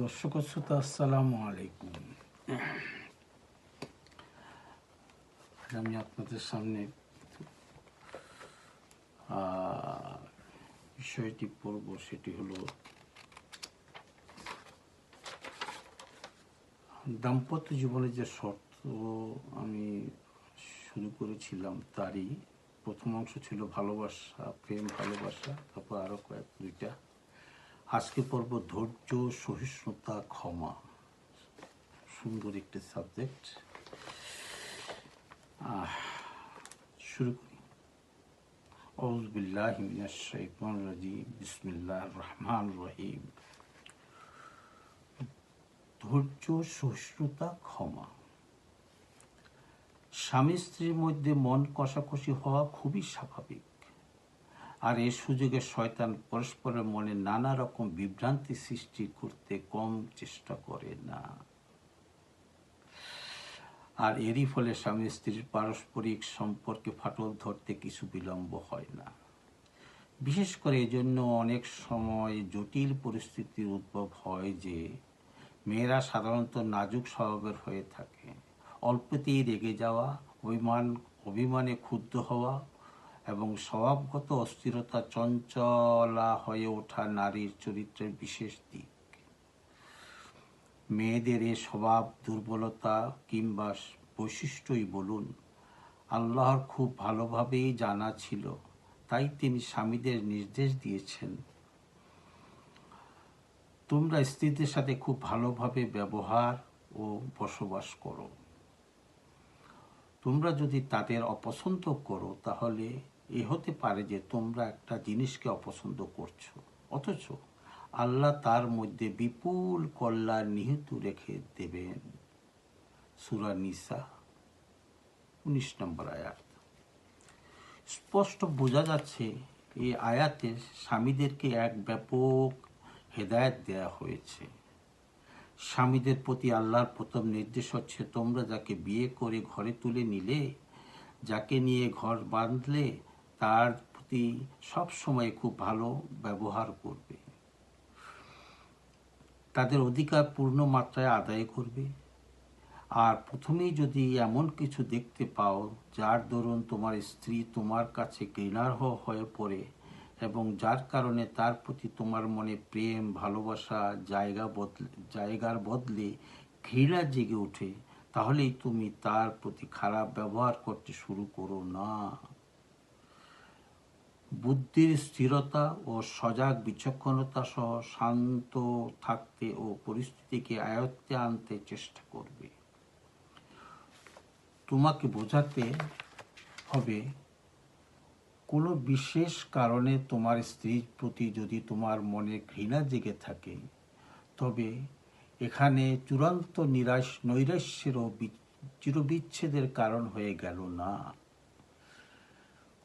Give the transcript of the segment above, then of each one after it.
দর্শক শ্রোতা, আসসালামু আলাইকুম। আমি আপনাদের সামনে বিষয়টি পড়ব, সেটি হলো দাম্পত্য জীবনের যে শর্ত আমি শুরু করেছিলাম তারই প্রথম অংশ ছিল ভালোবাসা, প্রেম, ভালোবাসা, তারপর আরও কয়েক, দুইটা। আজকে পর্ব ধৈর্য সহিষ্ণুতা ক্ষমা সুন্দর একটি সাবজেক্ট শুরু করি أعوذ بالله من الشيطان الرجيم بسم الله الرحمن الرحيم ধৈর্য সহিষ্ণুতা ক্ষমা স্বামী স্ত্রীর মধ্যে মন কষাকষি হওয়া খুবই স্বাভাবিক আর এ সুযোগে শয়তান পরস্পরের মনে নানা রকম বিভ্রান্তি সৃষ্টি করতে কম চেষ্টা করে না। আর এরই ফলে স্বামী স্ত্রীর পারস্পরিক সম্পর্কে ফাটল ধরতে কিছু বিলম্ব হয় না। বিশেষ করে এজন্য অনেক সময় জটিল পরিস্থিতির উদ্ভব হয় যে মেয়েরা সাধারণত নাজুক স্বভাবের হয়ে থাকে। অল্পতেই রেগে যাওয়া, অভিমান, অভিমানে ক্ষুব্ধ হওয়া এবং স্বভাবগত অস্থিরতা চঞ্চলা হয়ে ওঠা নারীর চরিত্রের বিশেষ দিক। মেয়েদের এ স্বভাব, দুর্বলতা কিংবা বৈশিষ্ট্যই বলুন, আল্লাহর খুব ভালোভাবেই জানা ছিল, তাই তিনি স্বামীদের নির্দেশ দিয়েছেন। তোমরা স্ত্রীদের সাথে খুব ভালোভাবে ব্যবহার ও বসবাস করো। তোমরা যদি তাদের অপছন্দ করো, তাহলে এ হতে পারে যে তোমরা একটা জিনিসকে অপছন্দ করছ। অথচ আল্লাহ তার মধ্যে বিপুল কল্যাণ নিহিত রেখে দেবেন। সুরা নিসা, উনিশ নম্বর আয়াত। স্পষ্ট বোঝা যাচ্ছে এই আয়াতে স্বামীদেরকে এক ব্যাপক হেদায়েত দেয়া হয়েছে। স্বামীদের প্রতি আল্লাহর প্রথম নির্দেশ হচ্ছে, তোমরা যাকে বিয়ে করে ঘরে তুলে নিলে, যাকে নিয়ে ঘর বাঁধলে তার প্রতি সব সময় খুব ভালো ব্যবহার করবে। তাদের অধিকার পূর্ণ মাত্রায় আদায় করবে। আর প্রথমেই যদি এমন কিছু দেখতে পাও, যার দরুন তোমার স্ত্রী তোমার কাছে ঘৃণার্হ হয়ে পড়ে এবং যার কারণে তার প্রতি তোমার মনে প্রেম, ভালোবাসা, জায়গা বদলে, জায়গার বদলে ঘৃণা জেগে ওঠে, তাহলেই তুমি তার প্রতি খারাপ ব্যবহার করতে শুরু করো না। বুদ্ধির স্থিরতা ও সজাগ বিচক্ষণতা সহ শান্ত থাকতে ও পরিস্থিতিকে আয়ত্তে আনতে চেষ্টা করবে। তোমাকে বোঝাতে হবে, কোনো বিশেষ কারণে তোমার স্ত্রীর প্রতি যদি তোমার মনে ঘৃণা জেগে থাকে, তবে এখানে চূড়ান্ত নিরাশ নৈরাশ্যেরও চিরবিচ্ছেদের কারণ হয়ে গেল না।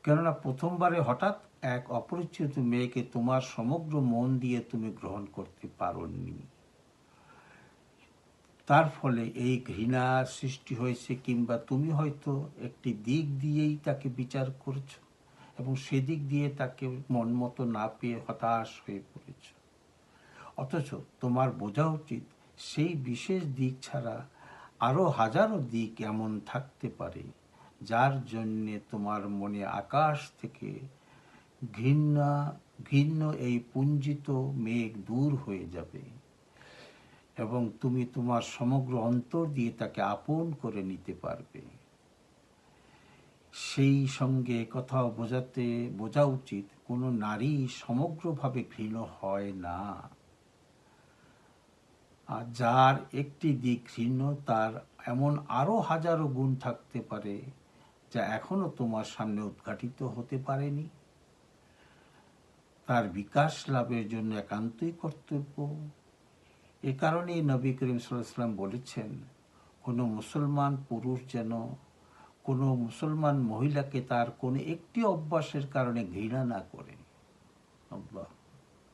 কেননা প্রথমবারে হঠাৎ এক অপরিচিত মেয়েকে তোমার সমগ্র মন দিয়ে তুমি গ্রহণ করতে পারোনি। তার ফলে এই ঘৃণার সৃষ্টি হয়েছে কিংবা তুমি হয়তো একটি দিক দিয়েই তাকে বিচার করছ এবং সেদিক দিয়ে তাকে মন মতো না পেয়ে হতাশ হয়ে পড়েছ। অথচ তোমার বোঝা উচিত সেই বিশেষ দিক ছাড়া আরও হাজারো দিক এমন থাকতে পারে। যার জন্যে তোমার মনে আকাশ থেকে ঘৃণা, ঘৃণ্য এই পুঞ্জিত মেঘ দূর হয়ে যাবে এবং তুমি তোমার সমগ্র অন্তর দিয়ে তাকে আপন করে নিতে পারবে। সেই সঙ্গে কথাও বোঝাতে, বোঝা উচিত কোনো নারী সমগ্রভাবে ঘৃণ হয় না। আর যার একটি দিক ঘৃণ্য, তার এমন আরও হাজারো গুণ থাকতে পারে। যা এখনও তোমার সামনে উদ্ঘাটিত হতে পারেনি। তার বিকাশ লাভের জন্য একান্তই কর্তব্য। এ কারণেই নবী করিম সাল্লাম বলেছেন, কোনো মুসলমান পুরুষ যেন কোনো মুসলমান মহিলাকে তার কোনো একটি অভ্যাসের কারণে ঘৃণা না করে।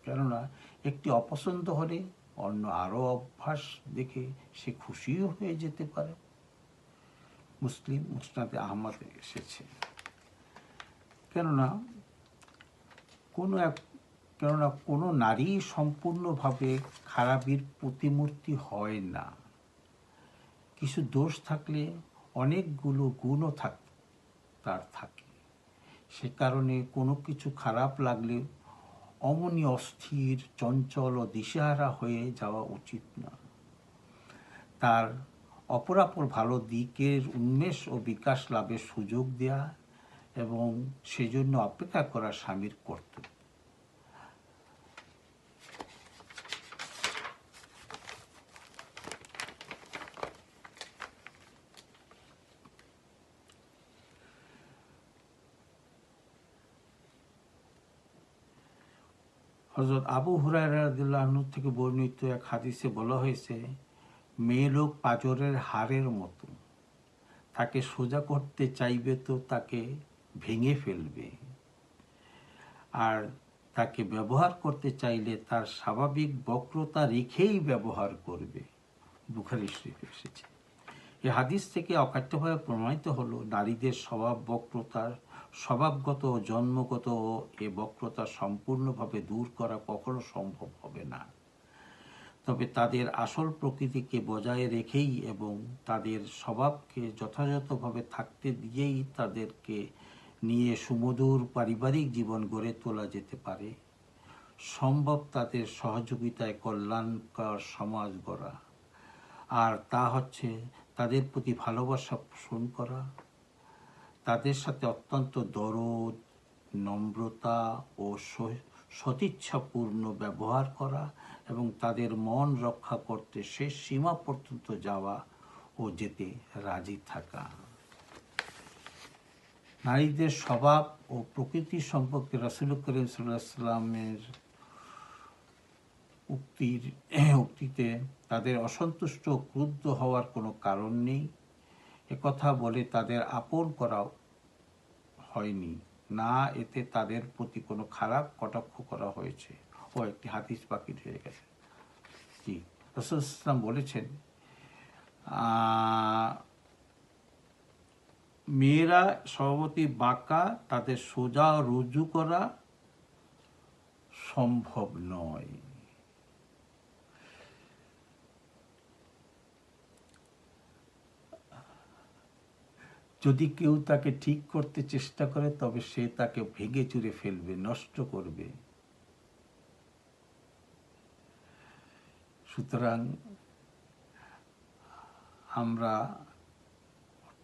কেননা একটি অপছন্দ হলে অন্য আরও অভ্যাস দেখে সে খুশিও হয়ে যেতে পারে। মুসলিম মুসনাদে আহমদে এসেছে। কেননা, কোনো এক, কেননা কোনো নারী সম্পূর্ণভাবে খারাপের প্রতিমূর্তি হয় না। কিছু দোষ থাকলে অনেকগুলো গুণও থাক, তার থাকে। সে কারণে কোনো কিছু খারাপ লাগলে অমনি অস্থির, চঞ্চল ও দিশেহারা হয়ে যাওয়া উচিত না। তার অপরাপর ভালো দিকের উন্মেষ ও বিকাশ লাভের সুযোগ দেয়া এবং সেজন্য অপেক্ষা করা স্বামীর কর্তব্য। হজরত আবু হুরায়রাদিল্লাহ থেকে বর্ণিত এক হাদিসে বলা হয়েছে মেয়ে লোক পাজরের হাড়ের মতো। তাকে সোজা করতে চাইবে তো তাকে ভেঙে ফেলবে। আর তাকে ব্যবহার করতে চাইলে তার স্বাভাবিক বক্রতা রেখেই ব্যবহার করবে। বুখারি শরীফ এসেছে। এ হাদিস থেকে অকাট্যভাবে প্রমাণিত হলো, নারীদের স্বভাব বক্রতার স্বভাবগত জন্মগত এ বক্রতা সম্পূর্ণভাবে দূর করা কখনো সম্ভব হবে না। তবে তাদের আসল প্রকৃতিকে বজায় রেখেই এবং তাদের স্বভাবকে যথাযথভাবে থাকতে দিয়েই তাদেরকে নিয়ে সুমধুর পারিবারিক জীবন গড়ে তোলা যেতে পারে। সম্ভব তাদের সহযোগিতায় কল্যাণকর সমাজ গড়া। আর তা হচ্ছে তাদের প্রতি ভালোবাসা পোষণ করা। তাদের সাথে অত্যন্ত দরদ, নম্রতা ও সদিচ্ছাপূর্ণ ব্যবহার করা এবং তাদের মন রক্ষা করতে শেষ সীমা পর্যন্ত যাওয়া ও যেতে রাজি থাকা। নারীদের স্বভাব ও প্রকৃতি সম্পর্কে রাসুল করিম সাল্লামের উক্তির, উক্তিতে তাদের অসন্তুষ্ট ক্রুদ্ধ হওয়ার কোনো কারণ নেই। একথা বলে তাদের আপন করা হয়নি। না, এতে তাদের প্রতি কোনো খারাপ কটাক্ষ করা হয়েছে। ও একটি হাতিস পাখি হয়ে গেছে। জি, রসুল ইসলাম বলেছেন মেয়েরা সভাপতি বাঁকা, তাদের সোজা রুজু করা সম্ভব নয়। যদি কেউ তাকে ঠিক করতে চেষ্টা করে, তবে সে তাকে ভেঙে চুরে ফেলবে, নষ্ট করবে। সুতরাং আমরা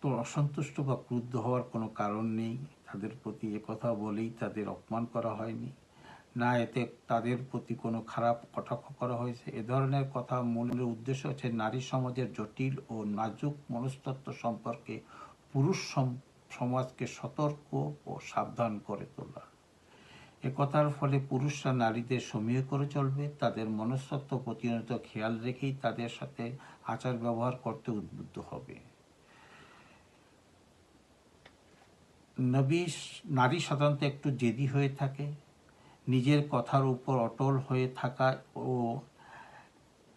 তো অসন্তুষ্ট বা ক্রুদ্ধ হওয়ার কোনো কারণ নেই। তাদের প্রতি কথা বলেই তাদের অপমান করা হয়নি। না, এতে তাদের প্রতি কোনো খারাপ কটাক্ষ করা হয়েছে। এ ধরনের কথা মূলের উদ্দেশ্য হচ্ছে নারী সমাজের জটিল ও নাজুক মনস্তত্ব সম্পর্কে পুরুষ সমাজকে সতর্ক ও সাবধান করে তোলা। একথার ফলে পুরুষরা নারীদের সমীহ করে চলবে, তাদের মনস্তত্ব প্রতিনিয়ত খেয়াল রেখেই তাদের সাথে আচার ব্যবহার করতে উদ্বুদ্ধ হবে। নবী নারী সাধারণত একটু জেদি হয়ে থাকে, নিজের কথার উপর অটল হয়ে থাকা ও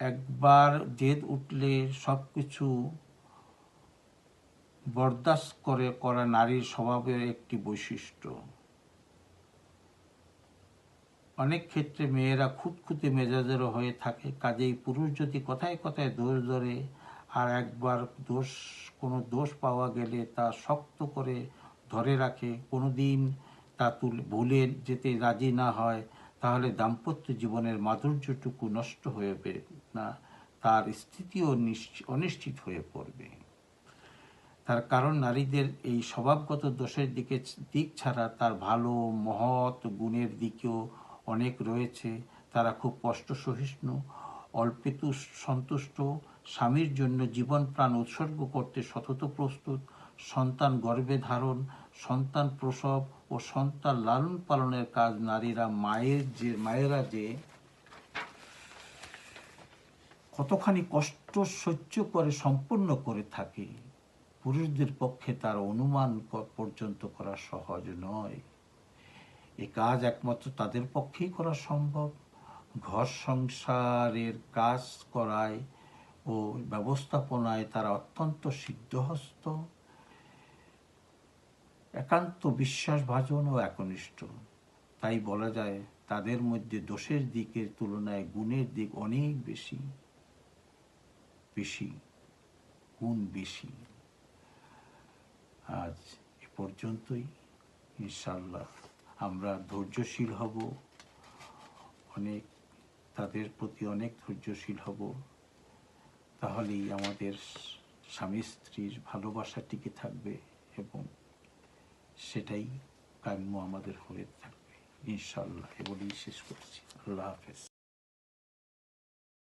একবার জেদ উঠলে সব কিছু বরদাস্ত করে, করা নারীর স্বভাবের একটি বৈশিষ্ট্য। অনেক ক্ষেত্রে মেয়েরা খুঁতখুঁতে মেজাজেরও হয়ে থাকে, কাজেই পুরুষ যদি কথায় কথায় দোষ ধরে আর একবার দোষ, কোনো দোষ পাওয়া গেলে তা শক্ত করে ধরে রাখে কোনো দিন তা তুলে, ভুলে যেতে রাজি না হয়, তাহলে দাম্পত্য জীবনের মাধুর্যটুকু নষ্ট হয়ে না, তার স্থিতিও অনিশ্চিত হয়ে পড়বে। তার কারণ নারীদের এই স্বভাবগত দোষের দিকে দিক ছাড়া তার ভালো, মহৎ গুণের দিকেও অনেক রয়েছে। তারা খুব কষ্ট সহিষ্ণু অল্পেতু সন্তুষ্ট, স্বামীর জন্য জীবন প্রাণ উৎসর্গ করতে সতত প্রস্তুত, সন্তান গর্ভে ধারণ, সন্তান প্রসব ও সন্তান লালন পালনের কাজ নারীরা মায়ের যে, মায়েরা যে কতখানি কষ্ট সহ্য করে সম্পন্ন করে থাকে। পুরুষদের পক্ষে তার অনুমান পর্যন্ত করা সহজ নয়। এ কাজ একমাত্র তাদের পক্ষেই করা সম্ভব। ঘর সংসারের কাজ করায় ও ব্যবস্থাপনায় তারা অত্যন্ত সিদ্ধহস্ত। একান্ত বিশ্বাসভাজন ও একনিষ্ঠ। তাই বলা যায়, তাদের মধ্যে দোষের দিকের তুলনায় গুণের দিক অনেক বেশি। বেশি, গুণ বেশি। আজ এ পর্যন্তই। ইনশাল্লাহ আমরা ধৈর্যশীল হব। অনেক, তাদের প্রতি অনেক ধৈর্যশীল হব। তাহলেই আমাদের স্বামী স্ত্রীর ভালোবাসা টিকে থাকবে এবং সেটাই কাম্য আমাদের হয়ে থাকবে। ইনশাল্লাহ এ শেষ করছি। আল্লাহ হাফেজ।